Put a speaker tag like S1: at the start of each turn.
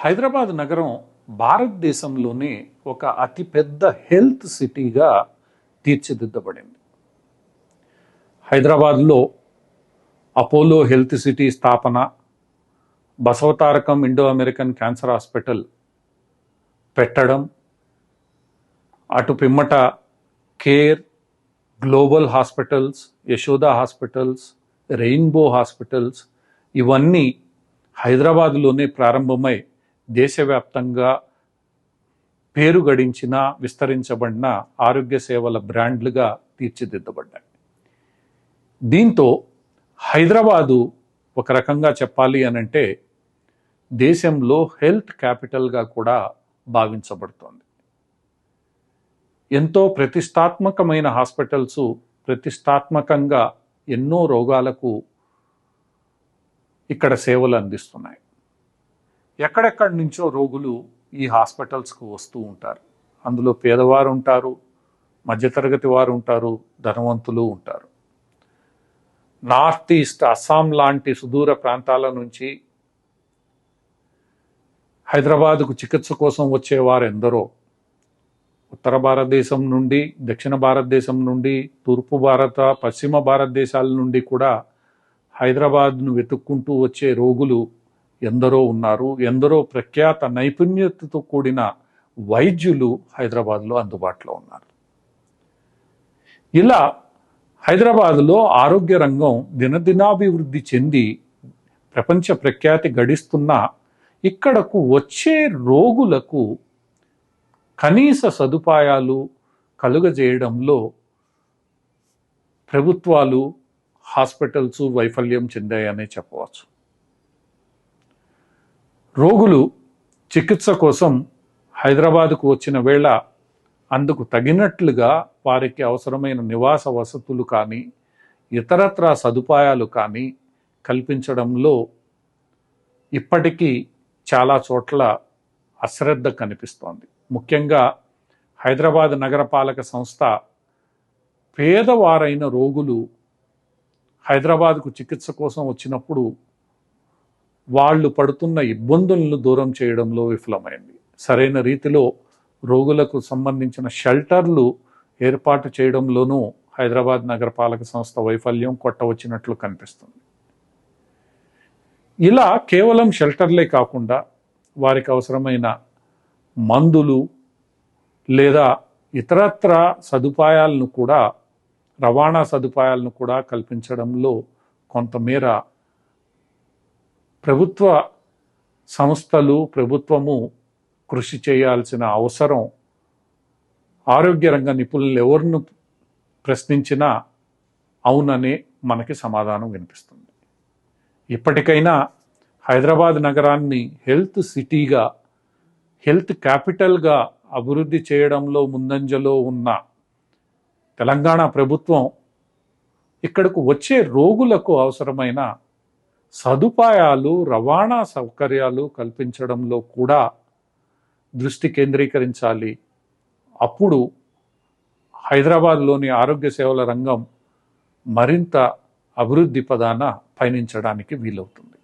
S1: హైదరాబాద్ నగరం భారతదేశంలోనే ఒక అతిపెద్ద హెల్త్ సిటీగా తీర్చిదిద్దబడింది. హైదరాబాద్లో అపోలో హెల్త్ సిటీ స్థాపన Basavatarakam Indo American cancer hospital పెట్టడం అటు పిమ్మట care global hospitals Yashoda hospitals rainbow hospitals ఇవన్నీ హైదరాబాద్లోనే ప్రారంభమై దేశవ్యాప్తంగా పేరు గడించిన విస్తరించబడిన ఆరోగ్య సేవల బ్రాండ్లుగా తీర్చిదిద్దబడ్డాయి. దీంతో హైదరాబాదు ఒక రకంగా చెప్పాలి అనంటే దేశంలో హెల్త్ క్యాపిటల్గా కూడా భావించబడుతోంది. ఎంతో ప్రతిష్టాత్మకమైన హాస్పిటల్స్ ప్రతిష్టాత్మకంగా ఎన్నో రోగాలకు ఇక్కడ సేవలు అందిస్తున్నాయి. ఎక్కడెక్కడి నుంచో రోగులు ఈ హాస్పిటల్స్కు వస్తూ ఉంటారు. అందులో పేదవారు ఉంటారు మధ్యతరగతి వారు ఉంటారు ధనవంతులు ఉంటారు. నార్త్ ఈస్ట్ అస్సాం లాంటి సుదూర ప్రాంతాల నుంచి హైదరాబాదుకు చికిత్స కోసం వచ్చేవారు ఎందరో ఉత్తర భారతదేశం నుండి దక్షిణ భారతదేశం నుండి తూర్పు భారత పశ్చిమ భారతదేశాల నుండి కూడా హైదరాబాద్ను వెతుక్కుంటూ వచ్చే రోగులు ఎందరో ఉన్నారు ఎందరో ప్రఖ్యాత నైపుణ్యతతో కూడిన వైద్యులు హైదరాబాద్లో అందుబాటులో ఉన్నారు. ఇలా హైదరాబాద్లో ఆరోగ్య రంగం దినదినాభివృద్ధి చెంది ప్రపంచ ప్రఖ్యాతి గడిస్తున్న ఇక్కడకు వచ్చే రోగులకు కనీస సదుపాయాలు కలుగజేయడంలో ప్రభుత్వాలు హాస్పిటల్స్ వైఫల్యం చెందాయనే చెప్పవచ్చు. రోగులు చికిత్స కోసం హైదరాబాద్కు వచ్చిన వేళ అందుకు తగినట్లుగా వారికి అవసరమైన నివాస వసతులు కానీ ఇతరత్రా సదుపాయాలు కానీ కల్పించడంలో ఇప్పటికీ చాలా చోట్ల అశ్రద్ధ కనిపిస్తోంది. ముఖ్యంగా హైదరాబాద్ నగరపాలక సంస్థ పేదవారైన రోగులు హైదరాబాద్కు చికిత్స కోసం వచ్చినప్పుడు వాళ్ళు పడుతున్న ఇబ్బందులను దూరం చేయడంలో విఫలమైంది. సరైన రీతిలో రోగులకు సంబంధించిన షెల్టర్లు ఏర్పాటు చేయడంలోనూ హైదరాబాద్ నగరపాలక సంస్థ వైఫల్యం కొట్టవచ్చినట్లు కనిపిస్తుంది. ఇలా కేవలం షెల్టర్లే కాకుండా వారికి అవసరమైన మందులు లేదా ఇతరత్ర సదుపాయాలను కూడా రవాణా సదుపాయాలను కూడా కల్పించడంలో కొంతమేర ప్రభుత్వ సంస్థలు ప్రభుత్వము కృషి చేయాల్సిన అవసరం ఆరోగ్య రంగ నిపుణులు ఎవరిను ప్రశ్నించినా అవుననే మనకి సమాధానం వినిపిస్తుంది. ఇప్పటికైనా హైదరాబాద్ నగరాన్ని హెల్త్ సిటీగా హెల్త్ క్యాపిటల్గా అభివృద్ధి చేయడంలో ముందంజలో ఉన్న తెలంగాణ ప్రభుత్వం ఇక్కడకు వచ్చే రోగులకు అవసరమైన సదుపాయాలు రవాణా సౌకర్యాలు కల్పించడంలో కూడా దృష్టి కేంద్రీకరించాలి. అప్పుడు హైదరాబాద్లోని ఆరోగ్య సేవల రంగం మరింత అభివృద్ధి పదాన పయనించడానికి వీలవుతుంది.